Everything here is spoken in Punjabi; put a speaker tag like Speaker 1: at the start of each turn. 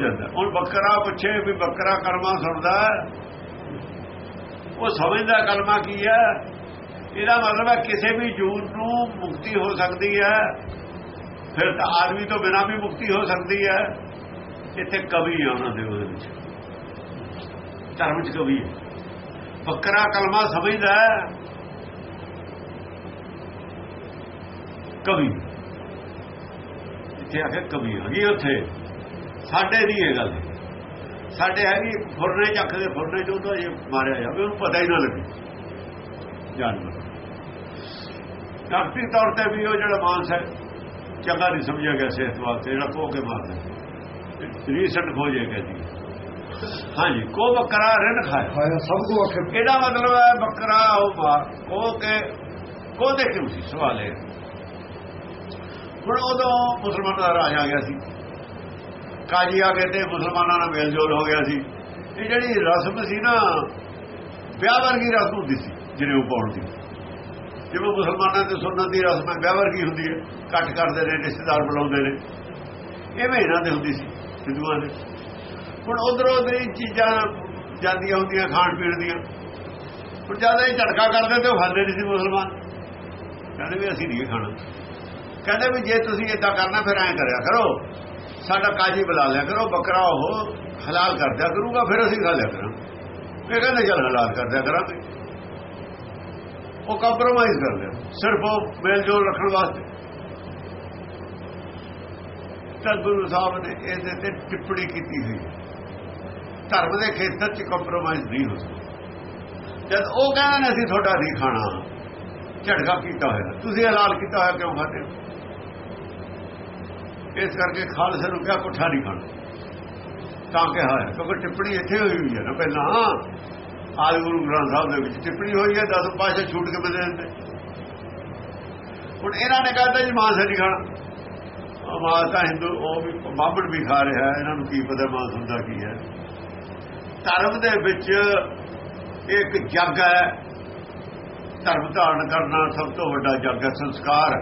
Speaker 1: ਜਾਂਦਾ। ਹੁਣ ਬੱਕਰਾ ਪੁੱਛੇ ਵੀ ਬੱਕਰਾ ਕਲਮਾ ਸੁਣਦਾ ਉਹ ਸਮਝਦਾ ਕਲਮਾ ਕੀ ਹੈ? ਇਹਦਾ ਮਤਲਬ ਹੈ ਕਿਸੇ ਵੀ ਜੂਨ ਨੂੰ ਮੁਕਤੀ ਹੋ ਸਕਦੀ ਹੈ। ਫਿਰ ਤਾਂ ਆਦਮੀ ਤੋਂ ਬਿਨਾਂ ਵੀ ਮੁਕਤੀ ਹੋ ਸਕਦੀ ਹੈ। ਇੱਥੇ ਕਵੀ ਹੈ ਉਹਨਾਂ ਦੇ ਉਹਦੇ ਵਿੱਚ। ਧਰਮ ਚ ਕਵੀ ਹੈ। ਬੱਕਰਾ ਕਲਮਾ ਸਮਝਦਾ ਕਵੀ। ਇੱਥੇ ਆ ਕੇ ਕਵੀ ਹੈਗੀ ਉੱਥੇ। ਸਾਡੇ ਨਹੀਂ ਇਹ ਗੱਲ। ਸਾਡੇ ਹੈਗੀ ਫੁਰਨੇ ਚੱਕ ਦੇ ਫੁਰਨੇ ਚੋਂ ਤਾਂ ਇਹ ਮਾਰਿਆ ਜਾਵੇ ਉਹਨੂੰ ਪਤਾ ਹੀ ਨਾ ਲੱਗੇ। ਜਾਨਵਰ। ਡਾਕਟਰੀ ਤੌਰ ਤੇ ਵੀ ਉਹ ਜਿਹੜਾ ਮਾਨਸ ਹੈ ਚੰਗਾ ਨਹੀਂ ਸਮਝਿਆ ਗਿਆ ਸਿਹਤ ਵਾਸਤੇ ਜਿਹੜਾ ਕੋ ਕੇ ਮਾਰਦਾ। ਰੀਸੈਂਟ ਖੋਜੇ ਕਹਿੰਦੀ। ਹਾਂਜੀ ਕੋ ਬੱਕਰਾ ਰਿਨ ਖਾਇਆ।
Speaker 2: ਸਭ ਕੋ ਆਖੇ
Speaker 1: ਇਹਦਾ ਮਤਲਬ ਹੈ ਬੱਕਰਾ ਉਹ ਕੋ ਕੇ ਕੋ ਦੇ ਕਿਉਂ ਸੀ? ਸਵਾਲ ਹੈ ਹੁਣ ਉਦੋਂ ਮੁਸਲਮਾਨਾਂ ਦਾ ਰਾਜ ਆ ਗਿਆ ਸੀ। ਕਾਜੀ ਆ ਗਏ ਤੇ ਮੁਸਲਮਾਨਾਂ ਨਾਲ ਮੇਲ ਜੋਲ ਹੋ ਗਿਆ ਸੀ। ਇਹ ਜਿਹੜੀ ਰਸਮ ਸੀ ਨਾ, ਵਿਆਹ ਵਰਗੀ ਰਸਮ ਹੁੰਦੀ ਸੀ, ਜਿਹਨੇ ਪਾਉਣ ਦੀ। ਜਿਵੇਂ ਮੁਸਲਮਾਨਾਂ ਦੇ ਸੁਨਨਤ ਦੀ ਰਸਮ ਹੈ, ਵਿਆਹ ਵਰਗੀ ਹੁੰਦੀ ਹੈ ਕੱਟ ਕਰਦੇ ਨੇ, ਰਿਸ਼ਤੇਦਾਰ ਬੁਲਾਉਂਦੇ ਨੇ। ਐਵੇਂ ਇਹਨਾਂ ਦੇ ਹੁੰਦੀ ਸੀ ਸਿੱਧੂਆਂ ਦੇ। ਹੁਣ ਉਧਰੋਂ ਉਧਰ ਹੀ ਚੀਜ਼ਾਂ ਜਾਂਦੀਆਂ ਹੁੰਦੀਆਂ, ਖਾਣ ਪੀਣ ਦੀਆਂ। ਹੁਣ ਜ਼ਿਆਦਾ ਇਹ ਝਟਕਾ ਕਰਦੇ ਤੇ ਉਹ ਖਾਂਦੇ ਨਹੀਂ ਸੀ ਮੁਸਲਮਾਨ। ਕਹਿੰਦੇ ਵੀ ਅਸੀਂ ਨਹੀਂ ਖਾਣਾ। ਕਹਿੰਦੇ ਵੀ ਜੇ ਤੁਸੀਂ ਇਦਾਂ ਕਰਨਾ, ਫਿਰ ਐਂ ਕਰਿਆ ਕਰੋ। ਸਾਡਾ ਕਾਜੀ ਬੁਲਾ ਲਿਆ ਕਰੋ, ਬੱਕਰਾ ਉਹ ਹਲਾਲ ਕਰ ਦਿਆ ਕਰੂਗਾ, ਫਿਰ ਅਸੀਂ ਖਾ ਲਿਆ ਕਰਾਂਗੇ। ਇਹ ਕਹਿੰਦੇ ਚੱਲ ਹਲਾਲ ਕਰ ਦਿਆ ਕਰਾਂਗੇ। ਉਹ ਕੰਪਰੋਮਾਈਜ਼ ਕਰ ਲਿਆ। ਸਿਰਫ ਉਹ ਮੇਲ ਜੋਲ ਰੱਖਣ ਵਾਸਤੇ। ਤਾਂ ਗੁਰੂ ਸਾਹਿਬ ਨੇ ਇਹਦੇ ਤੇ ਟਿੱਪਣੀ ਕੀਤੀ ਹੋਈ ਧਰਮ ਦੇ ਖੇਤਰ 'ਚ ਕੰਪਰੋਮਾਈਜ਼ ਨਹੀਂ ਹੋ ਸਕਦਾ। ਜਦ ਉਹ ਕਹਿੰਦੇ ਨੇ ਅਸੀਂ ਤੁਹਾਡਾ ਨਹੀਂ ਖਾਣਾ, ਝਟਕਾ ਕੀਤਾ ਹੋਇਆ। ਤੁਸੀਂ ਹਲਾਲ ਕੀਤਾ ਹੋਇਆ ਕਿਉਂ ਖਾਦੇ ਇਸ ਕਰਕੇ ਖਾਲਸੇ ਨੂੰ ਕਿਹਾ ਪੁੱਠਾ ਨਹੀਂ ਖਾਣਾ। ਤਾਂ ਕਿਹਾ ਹੈ, ਕਿਉਂਕਿ ਟਿੱਪਣੀ ਇੱਥੇ ਹੋਈ ਹੋਈ ਹੈ ਨਾ ਪਹਿਲਾਂ। ਆਦਿ ਗੁਰੂ ਗ੍ਰੰਥ ਸਾਹਿਬ ਦੇ ਵਿੱਚ ਟਿੱਪਣੀ ਹੋਈ ਹੈ, ਦਸ ਪਾਸ਼ਾ ਛੂਟ ਕੇ ਬਦੇ ਦਿੰਦੇ। ਹੁਣ ਇਹਨਾਂ ਨੇ ਕਹਿੰਦਾ ਜੀ ਮਾਂਸ ਨਹੀਂ ਖਾਣਾ। ਮਾਸ ਤਾਂ ਹਿੰਦੂ, ਉਹ ਵੀ ਬਾਹਮਣ ਵੀ ਖਾ ਰਿਹਾ ਇਹਨਾਂ ਨੂੰ ਕੀ ਪਤਾ ਮਾਸ ਹੁੰਦਾ ਕੀ ਹੈ। ਧਰਮ ਦੇ ਵਿੱਚ ਇੱਕ ਜੱਗ ਹੈ। ਧਰਮ ਧਾਰਨ ਕਰਨਾ ਸਭ ਤੋਂ ਵੱਡਾ ਜੱਗ ਹੈ, ਸੰਸਕਾਰ।